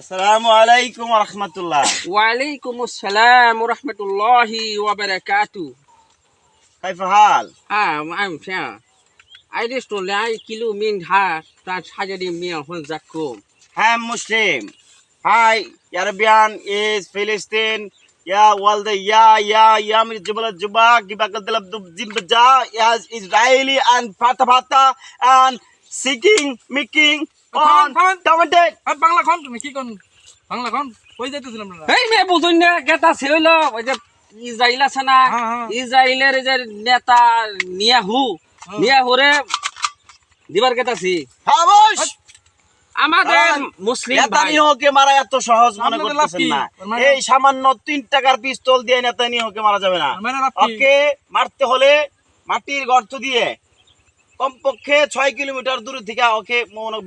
আসসালামু আলাইকুম রহমতুল্লাহ ওয়ালাইকুম আসসালাম রহমতুল্লাহি ওয়াবারাকাতু كيف حال؟ Ah, I'm fine. I just told I kilo min ha that hajadi mi hon zakum. I'm Muslim. Hi, Arabian is Palestine. Yeah, well, the yeah, yeah, yeah, mi jibala juba, gibakal dalab dub zimbaja, yes, Israeli and Fata Fata and seeking, making on থামেন, talented. আর বাংলা খন তুমি কি কোন বাংলা খন কই যাইতেছিলাম আমরা? এই মে বুঝুন না কেতা ছিল ওই যে ইসরায়েল আছে না হ্যাঁ, হ্যাঁ। ইসরায়েলের যে নেতা নিয়াহু হ্যাঁ। নিয়াহুরে দিবার কেতাছি! আমাদের মুসলিম নেতানিয়াহুকে মারা এত সহজ মনে করতেছেন না। এই সামান্য তিন টাকার পিস্তল দিয়ে নেতানিয়াহুকে মারা যাবে না। ওকে মারতে হলে মাটির গর্ত দিয়ে কমপক্ষে ছয় কিলোমিটার দূরে থেকে ওকে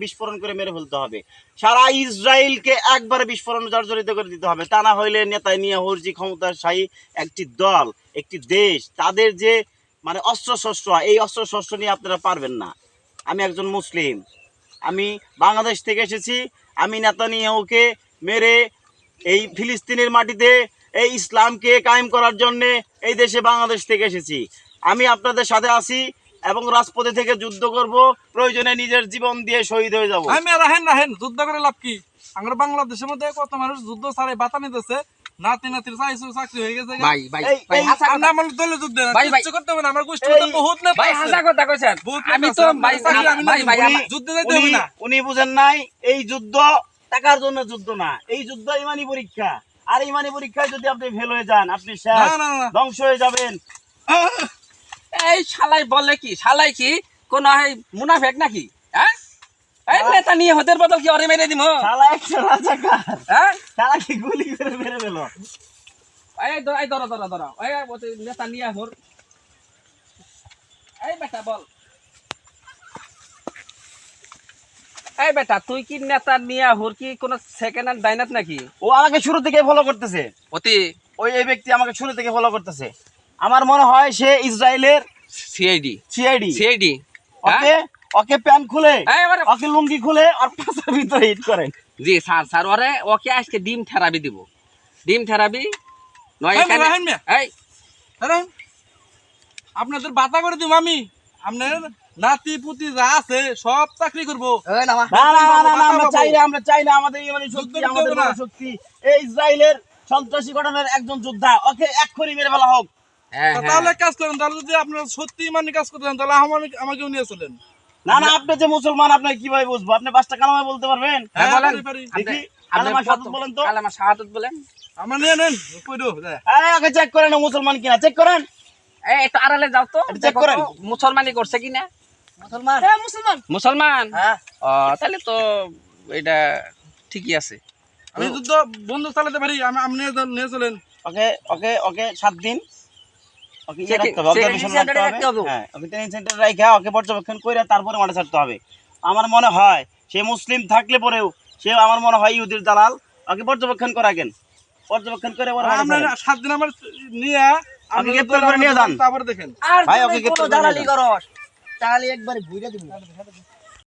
বিস্ফোরণ করে মেরে ফেলতে হবে। সারা ইসরায়েলকে একবারে বিস্ফোরণ জর্জরিত করে দিতে হবে। তা না হইলে নেতায় নিয়ে হরজি ক্ষমতাশাহী একটি দল, একটি দেশ, তাদের যে মানে অস্ত্র শস্ত্র এই অস্ত্র শস্ত্র নিয়ে আপনারা পারবেন না। আমি একজন মুসলিম। আমি বাংলাদেশ থেকে এসেছি। আমি নেতানিয়াহুকে মেরে এই ফিলিস্তিনের মাটিতে, এই ইসলামকে কায়েম করার জন্যে এই দেশে বাংলাদেশ থেকে এসেছি। আমি আপনাদের সাথে আছি। এবং রাজপথে থেকে যুদ্ধ করব প্রয়োজনে নিজের জীবন দিয়ে শহীদ হয়ে যাব। আমি রাহেন রাহেন যুদ্ধ করে লাভ কি? আমরা বাংলাদেশের মধ্যে কত মানুষ যুদ্ধ ছাড়ে বাতা নিতেছে? নাতি নাতির চাইছো চাকরি হয়ে গেছে। ভাই ভাই ভাই এই হাসা আমরা কথা দলে যুদ্ধ না ভাই, ভাই। করতে হবে না আমার গোষ্ঠীর বহুত নেতা ভাই হাসা কথা কইছেন। আমি তো ভাই আপনারা চাকরি আমি ভাই ভাই দিব। যাইতে উনি হবে না। উনি বুঝেন নাই এই যুদ্ধ টাকার জন্য যুদ্ধ না। এই যুদ্ধ ইমানি পরীক্ষা। আর ইমানি পরীক্ষায় যদি আপনি ফেল হয়ে যান আপনি ধ্বংস হয়ে যাবেন। এই শালাই বলে কি? শালাই কি? কোন মুনাফেক নাকি? হ্যাঁ? এই নেতা নিয়ে হদের বদল কি অরে মেরে দিম? শালা একটা রাজাকার। হ্যাঁ? শালা কি গুলি করে মেরে দিল? এই ধর এই ধরো ধরো ধরো। এই নেতা নিয়ে হর। এই বেটা বল। এই বেটা তুই কি নেতা নিয়ে হর কি কোন সেকেন্ড হ্যান্ড ডাইনাত নাকি? ও আমাকে শুরু থেকে ফলো করতেছে। অতি। ওই এই ব্যক্তি আমাকে শুরু থেকে ফলো করতেছে। আমার মনে হয় সে ইসরায়েলের CID CID CID okay? Okay pant খুলে? ওকে লুঙ্গি খুলে আর পাশার ভিতরে হিট করেন। জি স্যার স্যার ওরে ওকে আজকে ডিম থেরাপি দিব। ডিম থেরাপি? নয় এখানে এই। আরে আপনাদের বাতা করে দিব আমি। আপনার নাতি পুতি যা আছে সব চাকরি করব। না না না না, না, আমরা চাই না আমরা চাই না আমাদের ইমানি শক্তি যুদ্ধ আমাদের করব না। বড় শক্তি। এই ইসরায়েলের সন্ত্রাসী ঘটনার একজন যোদ্ধা। ওকে এক্ষুনি মেরে ফেলা হোক। হ্যাঁ, হ্যাঁ। তাহলে কাজ করেন তাহলে যদি আপনারা সত্যি মানে কাজ করতে চান তাহলে আমাকে আমাকেও নিয়ে চলেন। না না আপনি যে মুসলমান আপনাকে কীভাবে বুঝব? আপনি পাঁচটা কালামে বলতে পারবেন? হ্যাঁ, হ্যাঁ, বলেন। আপনি- আপনি কালেমা শাহাদাত তো। কালেমা শাহাদাত বলেন। আমার নিয়ে নেন কইরো আরে ওকে চেক করেন মুসলমান কিনা। চেক করেন। এই একটু আড়ালে যাও তো। একটু করেন। তো, মুসলমানি করছে কিনা। মুসলমান? মুসলমান। হ্যাঁ। তাহলে তো এটা ঠিকই আছে। আমি যুদ্ধ বন্ধ চালাতে পারি আপনি নিয়ে চলেন। ওকে ওকে ওকে সাত দিন। ওকে ইয়ে। হ্যাঁ পর্যবেক্ষণ করে তারপরে মাঠে ছাড়তে হবে। আমার মনে হয় সে মুসলিম থাকলে পরেও সে আমার মনে হয় ইহুদির দালাল। ওকে পর্যবেক্ষণ করা রাখেন পর্যবেক্ষণ করে। সাত দিন আমার নিয়ে আমি গ্রেপ্তার করে নিয়ে যান। তারপরে দেখেন। ভাই, ওকে গ্রেপ্তার দালালি করস। তাহলে একবার ঘুরে দিব।